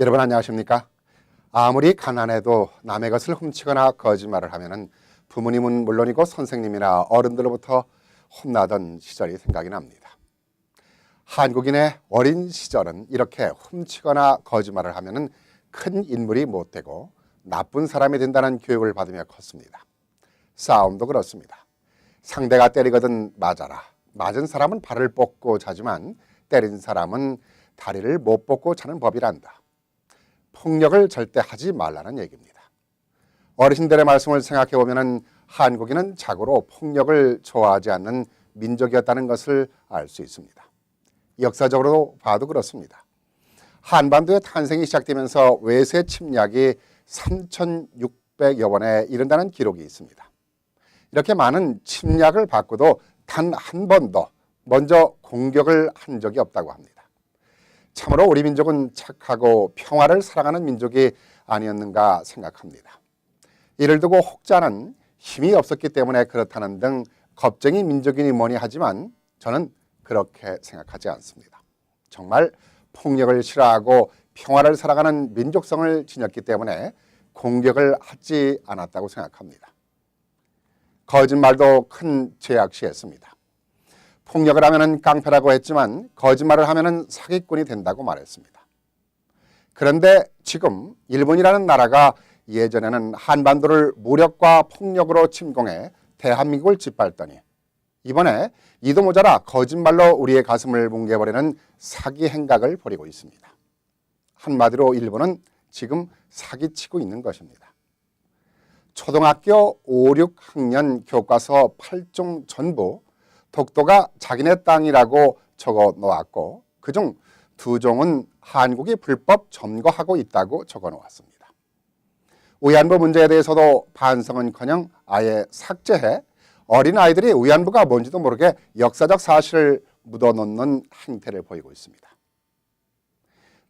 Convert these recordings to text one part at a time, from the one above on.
여러분 안녕하십니까? 아무리 가난해도 남의 것을 훔치거나 거짓말을 하면은 부모님은 물론이고 선생님이나 어른들로부터 혼나던 시절이 생각이 납니다. 한국인의 어린 시절은 이렇게 훔치거나 거짓말을 하면은 큰 인물이 못 되고 나쁜 사람이 된다는 교육을 받으며 컸습니다. 싸움도 그렇습니다. 상대가 때리거든 맞아라. 맞은 사람은 발을 뻗고 자지만 때린 사람은 다리를 못 뻗고 자는 법이란다. 폭력을 절대 하지 말라는 얘기입니다. 어르신들의 말씀을 생각해 보면은 한국인은 자고로 폭력을 좋아하지 않는 민족이었다는 것을 알 수 있습니다. 역사적으로 봐도 그렇습니다. 한반도의 탄생이 시작되면서 외세 침략이 3,600여 번에 이른다는 기록이 있습니다. 이렇게 많은 침략을 받고도 단 한 번도 먼저 공격을 한 적이 없다고 합니다. 참으로 우리 민족은 착하고 평화를 사랑하는 민족이 아니었는가 생각합니다. 이를 두고 혹자는 힘이 없었기 때문에 그렇다는 등 겁쟁이 민족이니 뭐니 하지만 저는 그렇게 생각하지 않습니다. 정말 폭력을 싫어하고 평화를 사랑하는 민족성을 지녔기 때문에 공격을 하지 않았다고 생각합니다. 거짓말도 큰 죄악시했습니다. 폭력을 하면은 깡패라고 했지만 거짓말을 하면은 사기꾼이 된다고 말했습니다. 그런데 지금 일본이라는 나라가 예전에는 한반도를 무력과 폭력으로 침공해 대한민국을 짓밟더니 이번에 이도 모자라 거짓말로 우리의 가슴을 뭉개버리는 사기 행각을 벌이고 있습니다. 한마디로 일본은 지금 사기치고 있는 것입니다. 초등학교 5, 6학년 교과서 8종 전부 독도가 자기네 땅이라고 적어 놓았고 그중 두 종은 한국이 불법 점거하고 있다고 적어 놓았습니다. 위안부 문제에 대해서도 반성은커녕 아예 삭제해 어린 아이들이 위안부가 뭔지도 모르게 역사적 사실을 묻어놓는 행태를 보이고 있습니다.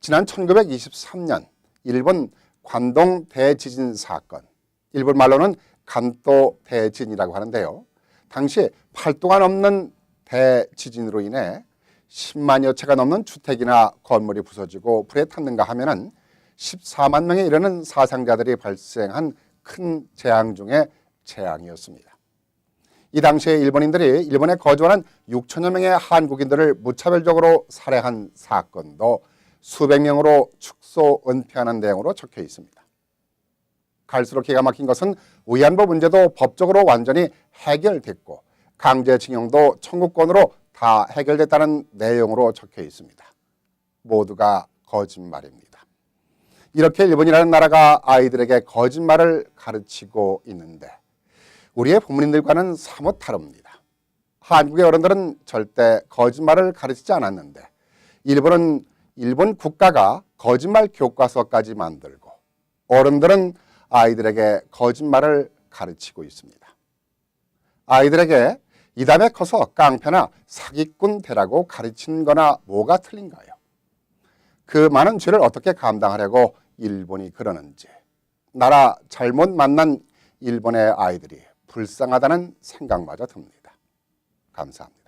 지난 1923년 일본 관동 대지진 사건, 일본 말로는 간도 대진이라고 하는데요. 당시 8동안 넘는 대지진으로 인해 10만여 채가 넘는 주택이나 건물이 부서지고 불에 탔는가 하면은 14만 명에 이르는 사상자들이 발생한 큰 재앙 중의 재앙이었습니다. 이 당시에 일본인들이 일본에 거주하는 6천여 명의 한국인들을 무차별적으로 살해한 사건도 수백 명으로 축소 은폐하는 내용으로 적혀 있습니다. 갈수록 기가 막힌 것은 위안부 문제도 법적으로 완전히 해결됐고 강제징용도 청구권으로 다 해결됐다는 내용으로 적혀 있습니다. 모두가 거짓말입니다. 이렇게 일본이라는 나라가 아이들에게 거짓말을 가르치고 있는데 우리의 부모님들과는 사뭇 다릅니다. 한국의 어른들은 절대 거짓말을 가르치지 않았는데 일본은 일본 국가가 거짓말 교과서까지 만들고 어른들은 아이들에게 거짓말을 가르치고 있습니다. 아이들에게 이 다음에 커서 깡패나 사기꾼 되라고 가르친 거나 뭐가 틀린가요? 그 많은 죄를 어떻게 감당하려고 일본이 그러는지 나라 잘못 만난 일본의 아이들이 불쌍하다는 생각마저 듭니다. 감사합니다.